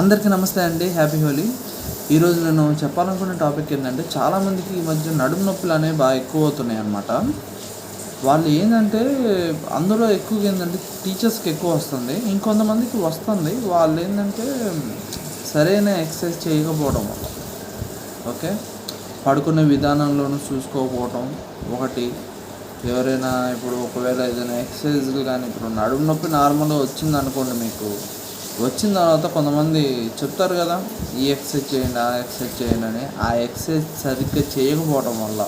అందరికీ నమస్తే అండి హ్యాపీ హోలీ. ఈరోజు నేను చెప్పాలనుకున్న టాపిక్ ఏంటంటే చాలామందికి ఈ మధ్య నడుము నొప్పులు అనేవి బాగా ఎక్కువ అవుతున్నాయి అన్నమాట. వాళ్ళు ఏంటంటే అందులో ఎక్కువగా ఏంటంటే టీచర్స్కి ఎక్కువ వస్తుంది. ఇంకొంతమందికి వస్తుంది. వాళ్ళు ఏంటంటే సరైన ఎక్సర్సైజ్ చేయకపోవడం. వల్ల ఓకే? పడుకునే విధానంలోనూ చూసుకోకపోవటం ఒకటి. ఎవరైనా ఇప్పుడు ఒకవేళ ఏదైనా ఎక్సర్సైజ్లు కానీ ఇప్పుడు నడుము నొప్పి నార్మల్గా వచ్చింది అనుకోండి మీకు వచ్చిన తర్వాత కొంతమంది చెప్తారు కదా ఈ ఎక్సర్సైజ్ చేయండి ఆ ఎక్సర్సైజ్ చేయండి అని. ఆ ఎక్సర్సైజ్ సరిగ్గా చేయకపోవడం వల్ల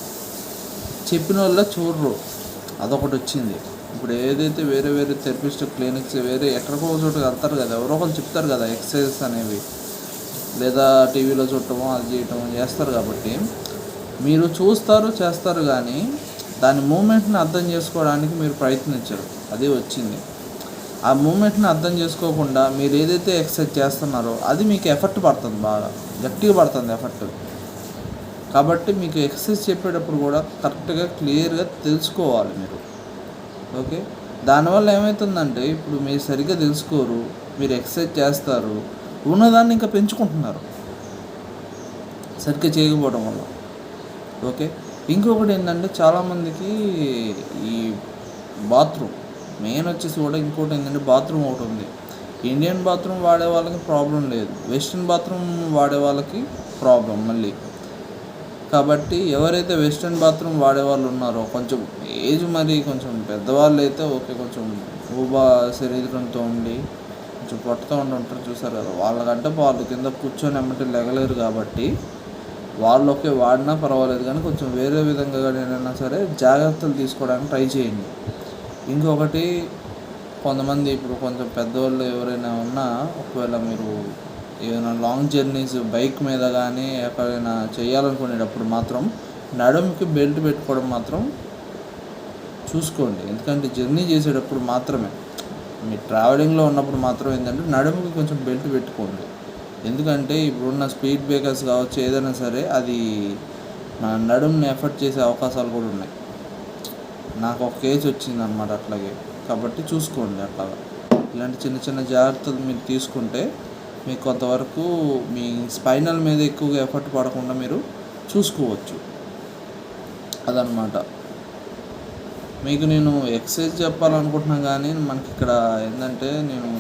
చెప్పిన వాళ్ళ చూడరు. అదొకటి వచ్చింది. ఇప్పుడు ఏదైతే వేరే వేరే థెరపిస్ట్ క్లినిక్స్ వేరే ఎక్కడికో చోటు వెళ్తారు కదా ఎవరో ఒకరు చెప్తారు కదా ఎక్సర్సైజెస్ అనేవి. లేదా టీవీలో చూడటము అది చేయటం చేస్తారు కాబట్టి మీరు చూస్తారు చేస్తారు కానీ దాని మూమెంట్ని అర్థం చేసుకోవడానికి మీరు ప్రయత్నించరు. అది వచ్చింది. ఆ మూమెంట్ని అర్థం చేసుకోకుండా మీరు ఏదైతే ఎక్సర్సైజ్ చేస్తున్నారో అది మీకు ఎఫెక్ట్ పడుతుంది బాగా. గట్టిగా పడుతుంది ఎఫెక్ట్ కాబట్టి మీకు ఎక్సర్సైజ్ చెప్పేటప్పుడు కూడా కరెక్ట్గా క్లియర్గా తెలుసుకోవాలి మీరు. ఓకే దానివల్ల ఏమవుతుందంటే ఇప్పుడు మీరు సరిగ్గా తెలుసుకోరు మీరు ఎక్సర్సైజ్ చేస్తారు ఉన్నదాన్ని ఇంకా పెంచుకుంటున్నారు. సరిగ్గా చేయకపోవడం వల్ల. ఓకే ఇంకొకటి ఏంటంటే చాలామందికి ఈ బాత్రూమ్ మెయిన్ వచ్చేసి కూడా ఇంకోటి ఏంటంటే బాత్రూమ్ ఒకటి ఉంది. ఇండియన్ బాత్రూమ్ వాడే వాళ్ళకి ప్రాబ్లం లేదు. వెస్ట్రన్ బాత్రూమ్ వాడే వాళ్ళకి ప్రాబ్లం మళ్ళీ. కాబట్టి ఎవరైతే వెస్ట్రన్ బాత్రూమ్ వాడే వాళ్ళు ఉన్నారో కొంచెం ఏజ్ మరి కొంచెం పెద్దవాళ్ళు అయితే ఓకే కొంచెం ఊబా శరీరంతో ఉండి కొంచెం పొట్టతో ఉండి ఉంటారు చూసారు కదా. వాళ్ళకంటే వాళ్ళు కింద కూర్చొని ఎమ్మటి లెగలేరు కాబట్టి వాళ్ళు ఒకే వాడినా పర్వాలేదు కానీ కొంచెం వేరే విధంగా కానీ ఏదైనా సరే జాగ్రత్తలు తీసుకోవడానికి ట్రై చేయండి. ఇంకొకటి కొంతమంది ఇప్పుడు కొంచెం పెద్దవాళ్ళు ఎవరైనా ఉన్నా ఒకవేళ మీరు ఏదైనా లాంగ్ జర్నీస్ బైక్ మీద కానీ ఎక్కడైనా చేయాలనుకునేటప్పుడు మాత్రం నడుముకి బెల్ట్ పెట్టుకోవడం మాత్రం చూసుకోండి. ఎందుకంటే జర్నీ చేసేటప్పుడు మాత్రమే. మీ ట్రావెలింగ్లో ఉన్నప్పుడు మాత్రం ఏంటంటే నడుముకి కొంచెం బెల్ట్ పెట్టుకోండి. ఎందుకంటే ఇప్పుడున్న స్పీడ్ బ్రేకర్స్ కావచ్చు ఏదైనా సరే అది మన నడుముని ఎఫర్ట్ చేసే అవకాశాలు కూడా ఉన్నాయి. నాకు ఒక కేజ్ వచ్చింది అనమాట అట్లాగే. కాబట్టి చూసుకోండి అట్లాగా ఇలాంటి చిన్న చిన్న జాగ్రత్తలు మీరు తీసుకుంటే మీకు కొంతవరకు మీ స్పైనల్ మీద ఎక్కువగా ఎఫర్ట్ పడకుండా మీరు చూసుకోవచ్చు. అదనమాట మీకు నేను ఎక్సర్సైజ్ చెప్పాలనుకుంటున్నాను కానీ మనకి ఇక్కడ ఏంటంటే నేను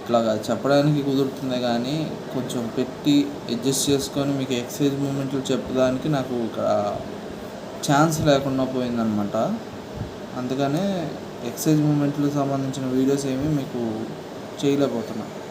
ఇట్లాగా చెప్పడానికి కుదురుతుంది కానీ కొంచెం పెట్టి అడ్జస్ట్ చేసుకొని మీకు ఎక్సర్సైజ్ మూమెంట్లు చెప్పడానికి నాకు ఇక్కడ ఛాన్స్ లేకుండా పోయిందనమాట అందుకనే ఎక్సైజ్ మూమెంట్లకు సంబంధించిన వీడియోస్ ఏమీ మీకు చేయలేకపోతున్నాను